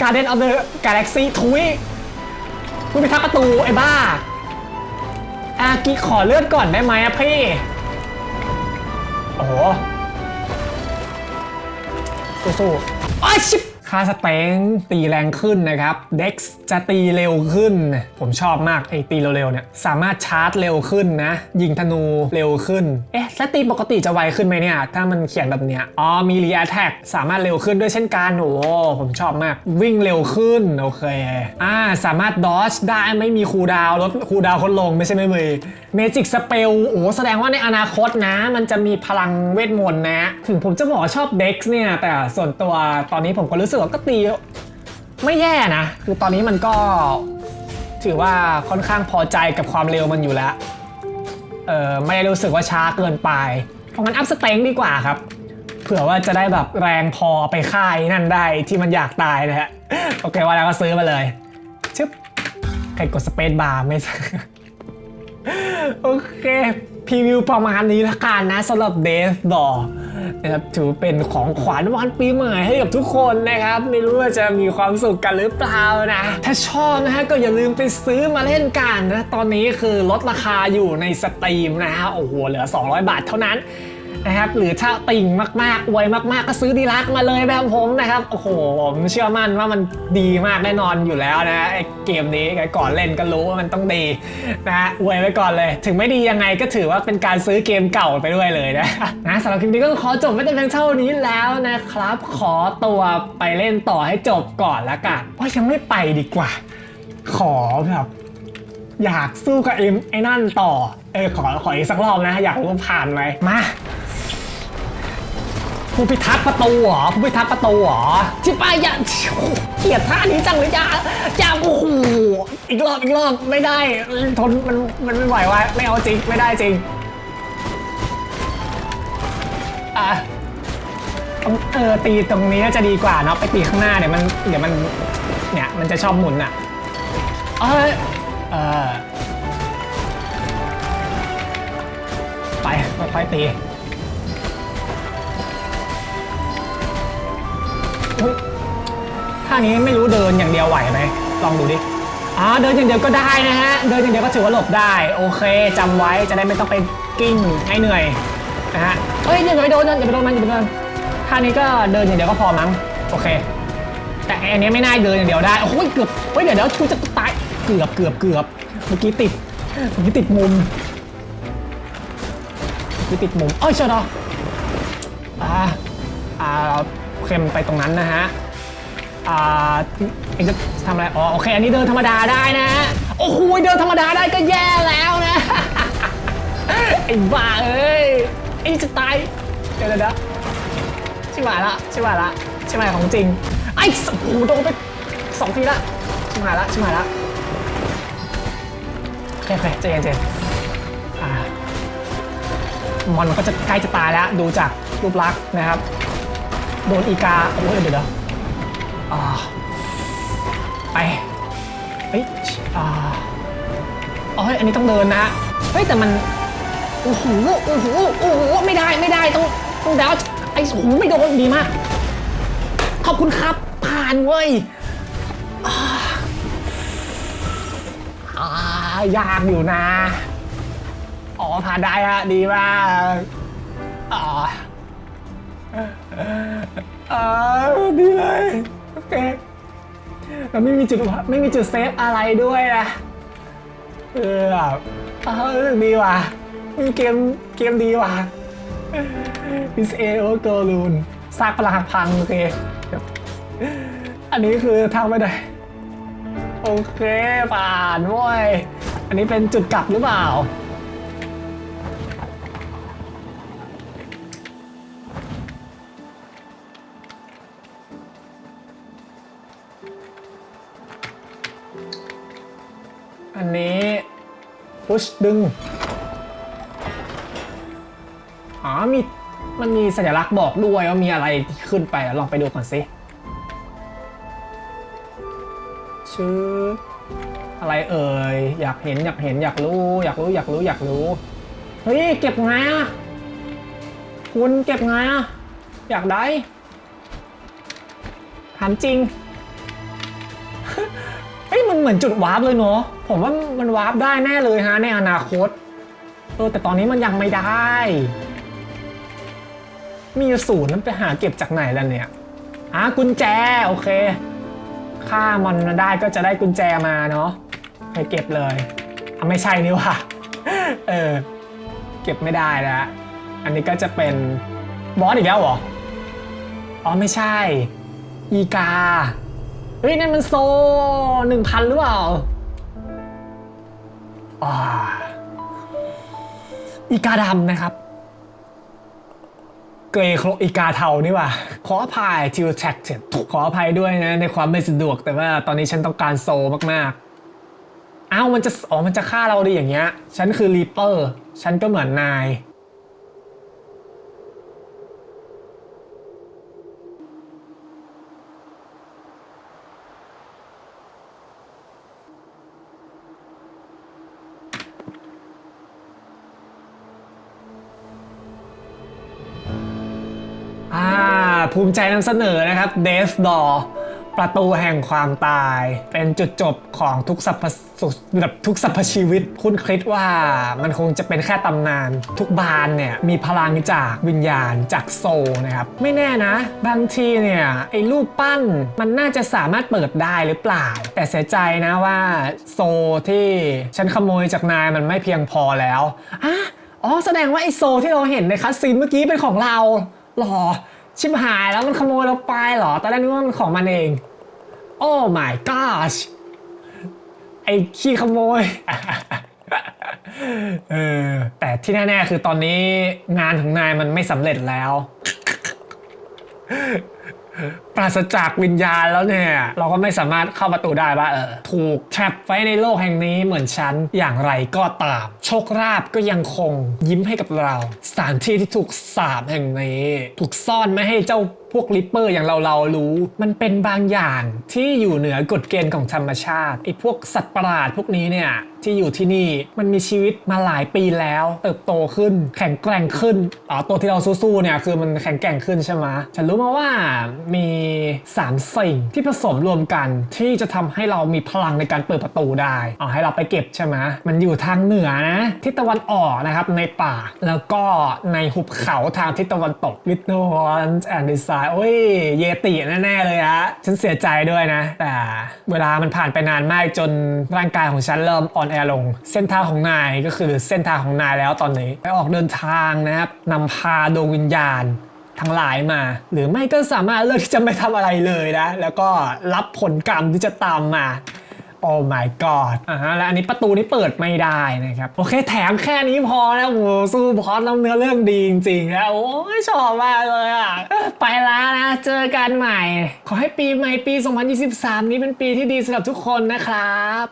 Guardian of the Galaxy ทุยคุณไปทักประตูไอ้บ้า อากิขอเลือดก่อนได้ไหมอะพี่ โอ้โหสู้ๆอ้ายชิบ ค่าสเต็งตีแรงขึ้นนะครับ Dex จะตีเร็วขึ้น ผมชอบมากไอ้ตีเร็วๆเนี่ยสามารถชาร์จเร็วขึ้นนะ ยิงธนูเร็วขึ้นเอ๊ะแล้วตีปกติจะไวขึ้นไหมเนี่ยถ้ามันเขียนแบบเนี้ยอ๋อมีรีแอทแทกสามารถเร็วขึ้นด้วยเช่นกันโอ้ผมชอบมากวิ่งเร็วขึ้นโอเคอ่าสามารถดอ e ได้ไม่มีคูดาวลดคูดาวคนลงไม่ใช่ไม่มีเมจิกสเปลโอ้แสดงว่าในอนาคตนะ มันจะมีพลังเวทมนต์นะ ถึงผมจะบอกชอบเด็กเนี่ยแต่ส่วนตัวตอนนี้ผมก็รู้สึกวก็ตีไม่แย่นะ คือตอนนี้มันก็ถือว่าค่อนข้างพอใจกับความเร็วมันอยู่แล้ว เออไม่ได้รู้สึกว่าช้าเกินไป เพราะงั้นอัพสเต็งดีกว่าครับ เผื่อว่าจะได้แบบแรงพอไปค่ายนั่นได้ที่มันอยากตายนะฮะ โอเคว่าแล้วก็ซื้อมาเลย ชึบ ใครกดสเปซบาร์ไม่โอเคพรีวิวประมาณนี้ละกันนะสำหรับเดฟดอ นะครับถือเป็นของขวัญวันปีใหม่ให้กับทุกคนนะครับ ไม่รู้ว่าจะมีความสุขกันหรือเปล่านะ ถ้าชอบนะฮะก็อย่าลืมไปซื้อมาเล่นกันนะ ตอนนี้คือลดราคาอยู่ในสตรีมนะฮะโอ้โหเหลือ 200 บาทเท่านั้น นะครับหรือถ้าติ่งมากๆอวยมาก ๆ ก็ซื้อดีลักมาเลยแบบผมนะครับโอ้โหผมเชื่อมั่นว่ามันดีมากแน่นอนอยู่แล้วนะไอ้เกมนี้ก่อนเล่นก็รู้ว่ามันต้องดีนะอวยไว้ก่อนเลย ถึงไม่ดียังไงก็ถือว่าเป็นการซื้อเกมเก่าไปด้วยเลยนะนะสำหรับคลิปนี้ก็ขอจบไว้แต่เพียงเท่านี้แล้วนะครับ ขอตัวไปเล่นต่อให้จบก่อนละกันว่ายังไม่ไปดีกว่า ขอแบบอยากสู้กับไอ้ไอ้นั่นต่อ เออขอขออีกสักรอบนะ อยากรู้ผ่านไหมมา ผู้พิทักษ์ประตูเหรอผู้พิทักษ์ประตูเหรอชิบะอย่าเกลียดท่านี้จังเลยจ้าจ้าโอ้โหอีกรอบอีกรอบไม่ได้ทนมันมันไม่ไหววะไม่เอาจริงไม่ได้จริงอะเออตีตรงนี้จะดีกว่าเนาะไปตีข้างหน้าเดี๋ยวมันเดี๋ยวมันเนี่ยมันจะชอบหมุนอะเอยเออไปค่อยๆตี ท่านี้ไม่รู้เดินอย่างเดียวไหวไหมลองดูดิอ๋อเดินอย่างเดียวก็ได้นะฮะเดินอย่างเดียวก็ถือว่าหลบได้โอเคจำไว้จะได้ไม่ต้องไปกิ้งให้เหนื่อยนะฮะเอ้ยอย่าไปโดนอย่าไปโดนมันอย่าไปโดนท่านี้ก็เดินอย่างเดียวก็พอมั้งโอเค แต่อันนี้ไม่น่าเดินอย่างเดียวได้โอ้ยเกือบเฮ้ยเดี๋ยวเดี๋ยวชูจะตายเกือบเกือบเกือบเมื่อกี้ติดเมื่อกี้ติดมุมเมื่อกี้ติดมุมเอ้ยเชียวออ่าอ่าเข้มไปตรงนั้นนะฮะ อ่าเองจะทำอะไร อ๋อ โอเค อันนี้เดินธรรมดาได้นะ โอ้โห เดินธรรมดาได้ก็แย่แล้วนะ ไอ้บ้าเอ้ย ไอ้จะตาย เดี๋ยวเดี๋ยวชิบหายละชิบหายละชิบหายของจริง ไอ้สโอ้โหโดนไปสองทีละชิบหายละชิบหายละโอเคโอเคใจเย็นใจนอ่ามอนก็จะใกล้จะตายแล้ว ดูจากรูปลักษณ์นะครับ โดนอีกา โอ้ยเดี๋ยวเดี๋ยว อ่าไปเฮ้ยอ่าอ๋อเฮ้ยอันนี้ต้องเดินนะ เฮ้ยแต่มันโอ้โหโอ้โหโอ้โหไม่ได้ไม่ได้ต้องต้องดาวไอ้โอ้โหไม่โดนดีมาก ขอบคุณครับผ่านเว้ยอ่าอ่ายากอยู่นะ อ๋อผ่านได้ฮะดีมากอ่าอ่าดีเลย โอเคเราไม่มีจุดไม่มีจุดเซฟอะไรด้วยนะเออแบบเออดีว่ะมีเกมเกมดีว่ะ This A O g o l o o n ซากพลังพังโอเค อันนี้คือทำไม่ได้โอเคผ่านว้ยอันนี้เป็นจุดกลับหรือเปล่า พุชดึง อ๋อมีมันมีสัญลักษณ์บอกด้วยว่ามีอะไรขึ้นไปลองไปดูก่อนสิชื่ออะไรเอ่ย อยากเห็นอยากเห็นอยากรู้ อยากรู้อยากรู้อยากรู้ เฮ้ย เก็บไงอะคุณเก็บไงอะอยากได้ถามจริง มันเหมือนจุดวาร์ปเลยเนาะผมว่ามันวาร์ปได้แน่เลยฮะในอนาคตเออแต่ตอนนี้มันยังไม่ได้ มีศูนย์นั้นไปหาเก็บจากไหนล่ะเนี่ยอะกุญแจโอเคฆ่ามันได้ก็จะได้กุญแจมาเนาะไปเก็บเลยอะไม่ใช่นี่ว่ะเออเก็บไม่ได้แล้วอันนี้ก็จะเป็นบอสอีกแล้วเหรออ๋อไม่ใช่ อีกา ฮ้ยนั่นมันโซหนึ่งพันหรือเปล่าอ่าอีกาดำนะครับ เกรย์โครอีกาเทานี่ว่า ขออภัยทิวแท็กเจ็ดขออภัยด้วยนะ ในความไม่สะดวกแต่ว่าตอนนี้ฉันต้องการโซมากๆ อ้าวมันจะอ๋อมันจะฆ่าเราดิอย่างเงี้ย ฉันคือรีเปอร์ ฉันก็เหมือนนาย ภูมิใจนำเสนอนะครับ Death Door ประตูแห่งความตาย เป็นจุดจบของทุกสรรพสุแบบทุกสรรพชีวิต คุณคิดว่ามันคงจะเป็นแค่ตำนาน ทุกบานเนี่ยมีพลังจากวิญญาณจากโซนะครับ ไม่แน่นะ บางทีเนี่ยไอ้รูปปั้นมันน่าจะสามารถเปิดได้หรือเปล่า แต่เสียใจนะว่าโซที่ฉันขโมยจากนายมันไม่เพียงพอแล้วอ๋อแสดงว่าไอ้โซที่เราเห็นในคัสซีนเมื่อกี้เป็นของเราหรอ ชิบหายแล้วมันขโมยเราไปเหรอ ตอนแรกนึกว่ามันของมันเอง โอ้ my gosh ไอ้ขี้ขโมย เออ แต่ที่แน่ๆคือตอนนี้งานของนายมันไม่สำเร็จแล้ว ปราศจากวิญญาณแล้วเนี่ย เราก็ไม่สามารถเข้าประตูได้ว่าเออถูกแทรปไว้ในโลกแห่งนี้เหมือนฉันอย่างไรก็ตาม โชคราบก็ยังคงยิ้มให้กับเรา สถานที่ที่ถูกสาบแห่งนี้ ถูกซ่อนไม่ให้เจ้าพวกลิปเปอร์อย่างเราเรารู้ มันเป็นบางอย่างที่อยู่เหนือกฎเกณฑ์ของธรรมชาติไอ้พวกสัตว์ประหลาดพวกนี้เนี่ยที่อยู่ที่นี่มันมีชีวิตมาหลายปีแล้ว เติบโตขึ้น แข็งแกร่งขึ้นอ๋อตัวที่เราสู้ๆเนี่ยคือมันแข็งแกร่งขึ้นใช่ไหมฉันรู้มาว่ามีสามสิ่งที่ผสมรวมกันที่จะทำให้เรามีพลังในการเปิดประตูได้อ๋อให้เราไปเก็บใช่ไหมมันอยู่ทางเหนือนะทิศตะวันออกนะครับในป่า แล้วก็ในหุบเขาทางทิศตะวันตก Little Horns and Design โอ้ยเยติแน่ๆเลยฮะฉันเสียใจด้วยนะ แต่เวลามันผ่านไปนานมากจนร่างกายของฉันเริ่มอ่อนแอลง เส้นทางของนายก็คือเส้นทางของนายแล้วตอนนี้ไปออกเดินทางนะครับนำพาดวงวิญญาณ ทั้งหลายมา หรือไม่ก็สามารถเลือกที่จะไม่ทำอะไรเลยนะ แล้วก็รับผลกรรมที่จะตามมาโอ้ my god อ่าฮะและอันนี้ประตูนี้เปิดไม่ได้นะครับ โอเค แถมแค่นี้พอแล้วโอ้โหสู้พอดแล้วเนื้อเรื่องดีจริงๆแล้วโอ้ชอบมากเลยอะ ไปแล้วนะ เจอกันใหม่ ขอให้ปีใหม่ปี 2023 นี้เป็นปีที่ดีสำหรับทุกคนนะครับ